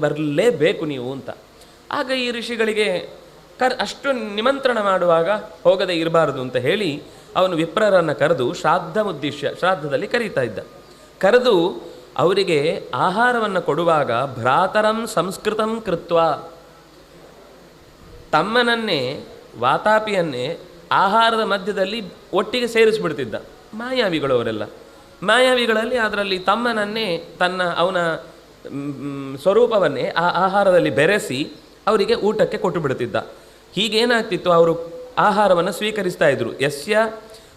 ಬರಲೇಬೇಕು ನೀವು ಅಂತ. ಆಗ ಈ ಋಷಿಗಳಿಗೆ ಕರ್, ಅಷ್ಟು ನಿಮಂತ್ರಣ ಮಾಡುವಾಗ ಹೋಗದೆ ಇರಬಾರದು ಅಂತ ಹೇಳಿ ಅವನು ವಿಪ್ರರನ್ನು ಕರೆದು ಶ್ರಾದ್ದ ಉದ್ದೇಶ, ಶ್ರಾದ್ದದಲ್ಲಿ ಕರೀತಾ ಇದ್ದ. ಕರೆದು ಅವರಿಗೆ ಆಹಾರವನ್ನು ಕೊಡುವಾಗ ಭ್ರಾತರಂ ಸಂಸ್ಕೃತಂ ಕೃತ್ವ. ತಮ್ಮನನ್ನೇ, ವಾತಾಪಿಯನ್ನೇ ಆಹಾರದ ಮಧ್ಯದಲ್ಲಿ ಒಟ್ಟಿಗೆ ಸೇರಿಸ್ಬಿಡ್ತಿದ್ದ. ಮಾಯಾವಿಗಳು ಅವರೆಲ್ಲ ಮಾಯಾವಿಗಳಲ್ಲಿ ಅದರಲ್ಲಿ ತಮ್ಮನನ್ನೇ ತನ್ನ ಅವನ ಸ್ವರೂಪವನ್ನೇ ಆ ಆಹಾರದಲ್ಲಿ ಬೆರೆಸಿ ಅವರಿಗೆ ಊಟಕ್ಕೆ ಕೊಟ್ಟು ಬಿಡ್ತಿದ್ದ ಹೀಗೇನಾಗ್ತಿತ್ತು? ಅವರು ಆಹಾರವನ್ನು ಸ್ವೀಕರಿಸ್ತಾ ಇದ್ರು. ಯಸ್ಯ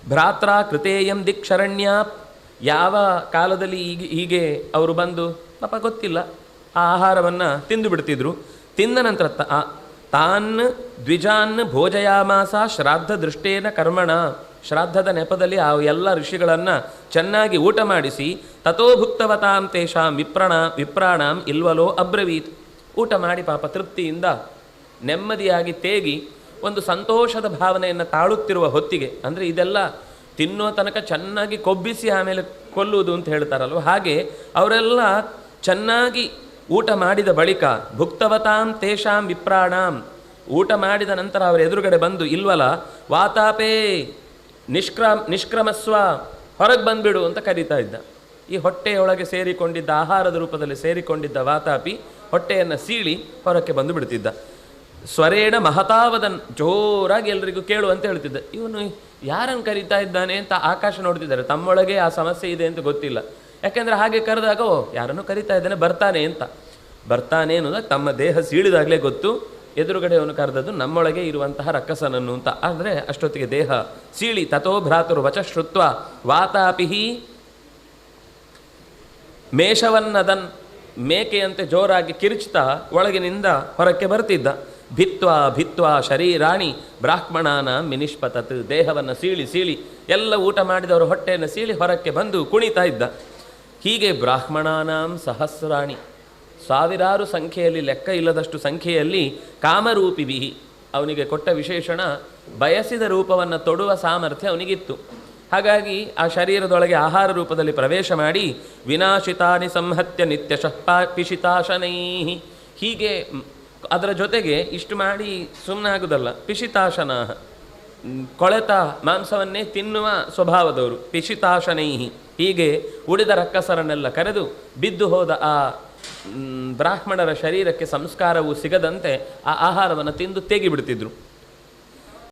ಭ್ರಾತ್ರ ಕೃತೇಯಂ ದಿಕ್ಷರಣ್ಯ. ಯಾವ ಕಾಲದಲ್ಲಿ ಹೀಗೆ ಹೀಗೆ ಅವರು ಬಂದು, ಪಾಪ ಗೊತ್ತಿಲ್ಲ. ಆ ಆಹಾರವನ್ನು ತಿಂದು ಬಿಡ್ತಿದ್ರು ತಿಂದ ನಂತರ ತಾನ್ ದ್ವಿಜಾನ್ ಭೋಜಯಾಮಾಸ ಶ್ರಾದ್ದ ದೃಷ್ಟೇನ ಕರ್ಮಣ. ಶ್ರಾದ್ದದ ನೆಪದಲ್ಲಿ ಆ ಎಲ್ಲ ಋಷಿಗಳನ್ನು ಚೆನ್ನಾಗಿ ಊಟ ಮಾಡಿಸಿ ತಥೋಭುಕ್ತವತಾಂ ತೇಷಾಂ ವಿಪ್ರಣ, ವಿಪ್ರಾಣಾಂ ಇಲ್ವಲೋ ಅಬ್ರವೀತ್. ಊಟ ಮಾಡಿ ಪಾಪ ತೃಪ್ತಿಯಿಂದ ನೆಮ್ಮದಿಯಾಗಿ ತೇಗಿ ಒಂದು ಸಂತೋಷದ ಭಾವನೆಯನ್ನು ತಾಳುತ್ತಿರುವ ಹೊತ್ತಿಗೆ, ಅಂದರೆ ಇದೆಲ್ಲ ತಿನ್ನೋ ತನಕ ಚೆನ್ನಾಗಿ ಕೊಬ್ಬಿಸಿ ಆಮೇಲೆ ಕೊಲ್ಲುವುದು ಅಂತ ಹೇಳ್ತಾರಲ್ವ? ಹಾಗೆ ಅವರೆಲ್ಲ ಚೆನ್ನಾಗಿ ಊಟ ಮಾಡಿದ ಬಳಿಕ, ಭುಕ್ತವತಾಂ ತೇಷಾಂ ವಿಪ್ರಾಣಾಂ. ಊಟ ಮಾಡಿದ ನಂತರ ಅವರ ಎದುರುಗಡೆ ಬಂದು ಇಲ್ವಲ್ಲ ವಾತಾಪೇ ನಿಷ್ಕ್ರಮ, ನಿಷ್ಕ್ರಮಸ್ವ ಹೊರಗೆ ಬಂದುಬಿಡು ಅಂತ ಕರೀತಾ ಇದ್ದ. ಈ ಹೊಟ್ಟೆಯೊಳಗೆ ಸೇರಿಕೊಂಡಿದ್ದ ಆಹಾರದ ರೂಪದಲ್ಲಿ ಸೇರಿಕೊಂಡಿದ್ದ ವಾತಾಪಿ ಹೊಟ್ಟೆಯನ್ನು ಸೀಳಿ ಹೊರಕ್ಕೆ ಬಂದು ಬಿಡ್ತಿದ್ದ ಸ್ವರೇಣ ಮಹತಾವದನ್ ಜೋರಾಗಿ ಎಲ್ಲರಿಗೂ ಕೇಳು ಅಂತ ಹೇಳ್ತಿದ್ದ. ಇವನು ಯಾರನ್ನು ಕರೀತಾ ಇದ್ದಾನೆ ಅಂತ ಆಕಾಶ ನೋಡ್ತಿದ್ದಾರೆ. ತಮ್ಮೊಳಗೆ ಆ ಸಮಸ್ಯೆ ಇದೆ ಅಂತ ಗೊತ್ತಿಲ್ಲ. ಯಾಕೆಂದರೆ ಹಾಗೆ ಕರೆದಾಗ ಓ ಯಾರನ್ನು ಕರೀತಾ ಇದ್ದಾನೆ, ಬರ್ತಾನೆ ಅಂತ. ಬರ್ತಾನೆ ಅನ್ನೋದಾಗ ತಮ್ಮ ದೇಹ ಸೀಳಿದಾಗಲೇ ಗೊತ್ತು. ಎದುರುಗಡೆ ಅವನು ಕರೆದದ್ದು, ನಮ್ಮೊಳಗೆ ಇರುವಂತಹ ರಕ್ಕಸನನ್ನು ಅಂತ. ಆದರೆ ಅಷ್ಟೊತ್ತಿಗೆ ದೇಹ ಸೀಳಿ ತಥೋ ಭ್ರಾತರು ವಚ ಶ್ರುತ್ವ ವಾತಾಪಿಹಿ ಮೇಷವನ್ನದನ್ ಮೇಕೆಯಂತೆ ಜೋರಾಗಿ ಕಿರುಚ್ತಾ ಒಳಗಿನಿಂದ ಹೊರಕ್ಕೆ ಬರ್ತಿದ್ದ. ಭಿತ್ವಾ ಭಿತ್ವಾ ಶರೀರಾಣಿ ಬ್ರಾಹ್ಮಣಾನ ಮಿನಿಷ್ಪತತ್. ದೇಹವನ್ನು ಸೀಳಿ ಸೀಳಿ ಎಲ್ಲ ಊಟ ಮಾಡಿದವರು ಹೊಟ್ಟೆಯನ್ನು ಸೀಳಿ ಹೊರಕ್ಕೆ ಬಂದು ಕುಣಿತಾ ಇದ್ದ. ಹೀಗೆ ಬ್ರಾಹ್ಮಣಾನಾಂ ಸಹಸ್ರಾಣಿ. ಸಾವಿರಾರು ಸಂಖ್ಯೆಯಲ್ಲಿ ಲೆಕ್ಕ ಇಲ್ಲದಷ್ಟು ಸಂಖ್ಯೆಯಲ್ಲಿ ಕಾಮರೂಪಿಬಿಹಿ ಅವನಿಗೆ ಕೊಟ್ಟ ವಿಶೇಷಣ ಬಯಸಿದ ರೂಪವನ್ನು ತೊಡುವ ಸಾಮರ್ಥ್ಯ ಅವನಿಗಿತ್ತು. ಹಾಗಾಗಿ ಆ ಶರೀರದೊಳಗೆ ಆಹಾರ ರೂಪದಲ್ಲಿ ಪ್ರವೇಶ ಮಾಡಿ ವಿನಾಶಿತಾನಿ ಸಂಹತ್ಯ ನಿತ್ಯ ಪಿಶಿತಾಶನೈ ಹೀಗೆ ಅದರ ಜೊತೆಗೆ ಇಷ್ಟು ಮಾಡಿ ಸುಮ್ಮನಾಗುವುದಲ್ಲ ಪಿಶಿತಾಶನ ಕೊಳೆತ ಮಾಂಸವನ್ನೇ ತಿನ್ನುವ ಸ್ವಭಾವದವರು. ಪಿಶಿತಾಶನೈ ಹೀಗೆ ಉಳಿದ ರಕ್ಕಸರನ್ನೆಲ್ಲ ಕರೆದು ಬಿದ್ದು ಹೋದ ಆ ಬ್ರಾಹ್ಮಣರ ಶರೀರಕ್ಕೆ ಸಂಸ್ಕಾರವು ಸಿಗದಂತೆ ಆ ಆಹಾರವನ್ನು ತಿಂದು ತೆಗಿಬಿಡ್ತಿದ್ರು.